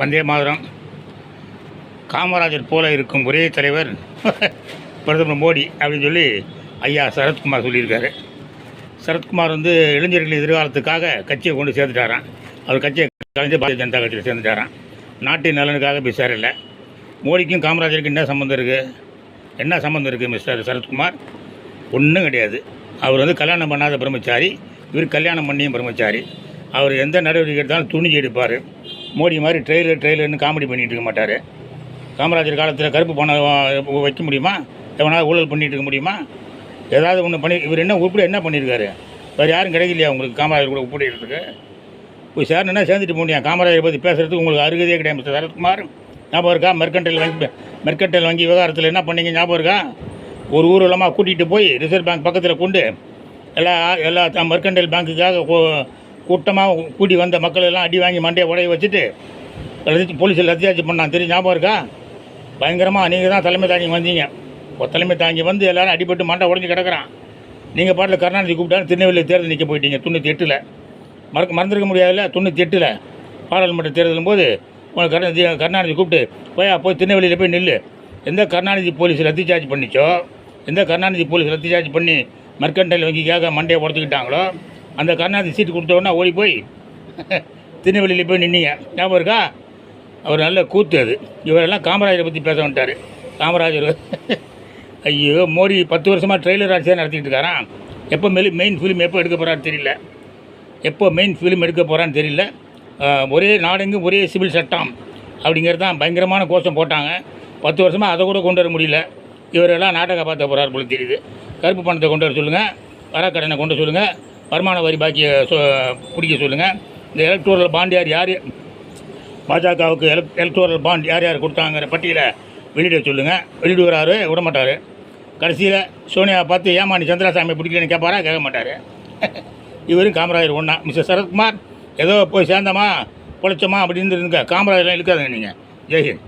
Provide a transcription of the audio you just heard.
வந்தே மாதிரம். காமராஜர் போல இருக்கும் ஒரே தலைவர் பிரதமர் மோடி அப்படின்னு சொல்லி ஐயா சரத்குமார் சொல்லியிருக்காரு. சரத்குமார் வந்து இளைஞர்களின் எதிர்காலத்துக்காக கட்சியை கொண்டு சேர்த்துட்டாராம் அவர் கட்சியை கலைஞர் பாரதிய ஜனதா கட்சியில் சேர்ந்துட்டாரான் நாட்டின் நலனுக்காக பேசார் இல்லை மோடிக்கும் காமராஜருக்கும் என்ன சம்மந்தம் இருக்குது என்ன சம்மந்தம் இருக்குது மிஸ்டர் சரத்குமார்? ஒன்றும் கிடையாது. அவர் வந்து கல்யாணம் பண்ணாத பிரம்மச்சாரி இவர் கல்யாணம் பண்ணியும் பிரம்மச்சாரி. அவர் எந்த நடவடிக்கை எடுத்தாலும் துணிஞ்சு எடுப்பார். மோடி மாதிரி ட்ரெயிலர் ட்ரெயிலர்னு காமெடி பண்ணிகிட்டு இருக்க மாட்டார். காமராஜர் காலத்தில் கருப்பு பணம் வைக்க முடியுமா? எவனால் ஊழல் பண்ணிட்டு இருக்க முடியுமா? ஏதாவது ஒன்று பண்ணி இவர் என்ன உருப்படி என்ன பண்ணியிருக்காரு வேறு யாரும் கிடைக்கலையா உங்களுக்கு காமராஜர் கூட ஒப்பிடுறதுக்கு போய் சேரணுன்னா சேர்ந்துட்டு போனியா காமராஜர் பற்றி பேசுகிறதுக்கு உங்களுக்கு அருகதையே கிடையாது மிஸ்டர் சரத்குமார் ஞாபகம் இருக்கா? மெர்கன்டைல் வங்கி மெர்கன்டைல் வங்கி விவகாரத்தில் என்ன பண்ணீங்க? ஞாபகம் இருக்கா? ஒரு ஊர்வலமாக கூட்டிகிட்டு போய் ரிசர்வ் பேங்க் பக்கத்தில் கொண்டு எல்லா எல்லா த- பேங்க்குக்காக கூட்டமாக கூட்டி வந்த மக்கள் எல்லாம் அடி வாங்கி மண்டையை உடைய வச்சுட்டு லத்தி போலீஸில் லத்தியாச்சு பண்ணான் தெரியும் ஞாபகம் இருக்கா? பயங்கரமாக நீங்கள் தான் தலைமை தாங்கி வந்தீங்க. ஒரு தலைமை தாங்கி வந்து எல்லோரும் அடிபட்டு மண்டை உடஞ்சி கிடக்குறான். நீங்கள் பாட்டில் கருணாநிதி கூப்பிட்டாலும் திருநெல்வேலி தேர்தல் நிற்க போயிட்டீங்க தொண்ணூற்றி எட்டில். மறக்க மறந்துருக்க முடியாதுல்ல? தொண்ணூற்றி எட்டில். பாராளுமன்ற தேர்தலும் போது உங்களை கருணாநிதி கருணாநிதி கூப்பிட்டு போய் போய் திருநெல்வேலியில் போய் நில்லு. எந்த கருணாநிதி போலீஸ் ரத்து சார்ஜ் பண்ணிச்சோ? எந்த கருணாநிதி போலீஸ் ரத்து சார்ஜ் பண்ணி மெர்கன்டைல் வங்கிக்காக மண்டையை உடச்சிக்கிட்டாங்களோ? அந்த கருணாநிதி சீட்டு கொடுத்தோடனே ஓடி போய் திருநெல்வேலியில் போய் நின்னீங்க. ஞாபகம் இருக்கா? அவர் நல்ல கூத்து அது. இவரெல்லாம் காமராஜரை பற்றி பேச வந்துட்டார். காமராஜர் ஐயோ மோடி பத்து வருஷமாக ட்ரெய்லர் ஆட்சியாக நடத்திக்கிட்டு இருக்காரான் எப்போ மெலி மெயின் ஃபிலிம் எப்போ எடுக்க போகிறான்னு தெரியல. எப்போ மெயின் ஃபிலிம் எடுக்க போகிறான்னு தெரியல. ஒரே நாடெங்கும் ஒரே சிவில் சட்டம் அப்படிங்கிறது தான் பயங்கரமான கோஷம் போட்டாங்க. பத்து வருஷமாக அதை கூட கொண்டு வர முடியல. இவரெல்லாம் நாடகம் பார்த்த போகிறார் போல தெரியுது. கருப்பு பணத்தை கொண்டு வர சொல்லுங்கள் வரக்கடனை கொண்டு சொல்லுங்கள் வருமான வரி பாக்கியை சொ பிடிக்க சொல்லுங்கள் இந்த எலக்ட்ரோரல் பாண்ட் யார் யார்? பாஜகவுக்கு எலக் எலக்ட்ரோரல் பாண்ட் யார் யார் கொடுத்தாங்கிற பட்டியலை வெளியிட சொல்லுங்கள் வெளியிடுவார் விட மாட்டார் கடைசியில் சோனியா பார்த்து ஏமா நீ சந்திராசாமி பிடிக்கலன்னு கேட்பாரா கேட்க மாட்டார். இவரும் காமராஜர் ஒன்றா மிஸ்டர் சரத்குமார் ஏதோ போய் சேர்ந்தமா? பொழைச்சோமா? அப்படின்னு இருந்துங்க காமராஜர்லாம் இருக்காதுங்க நீங்கள் ஜெய்ஹிந்த்